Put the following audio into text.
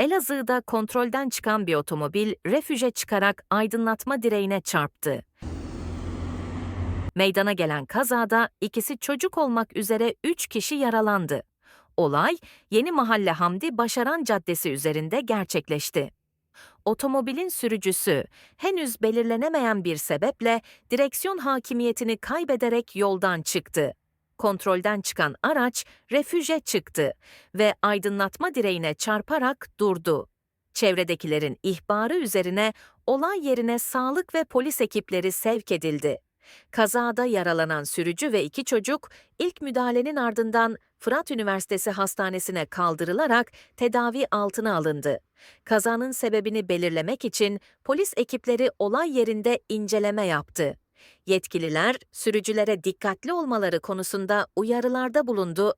Elazığ'da kontrolden çıkan bir otomobil refüje çıkarak aydınlatma direğine çarptı. Meydana gelen kazada ikisi çocuk olmak üzere 3 kişi yaralandı. Olay Yeni Mahalle Hamdi Başaran Caddesi üzerinde gerçekleşti. Otomobilin sürücüsü henüz belirlenemeyen bir sebeple direksiyon hakimiyetini kaybederek yoldan çıktı. Kontrolden çıkan araç refüje çıktı ve aydınlatma direğine çarparak durdu. Çevredekilerin ihbarı üzerine olay yerine sağlık ve polis ekipleri sevk edildi. Kazada yaralanan sürücü ve iki çocuk ilk müdahalenin ardından Fırat Üniversitesi Hastanesi'ne kaldırılarak tedavi altına alındı. Kazanın sebebini belirlemek için polis ekipleri olay yerinde inceleme yaptı. Yetkililer sürücülere dikkatli olmaları konusunda uyarılarda bulundu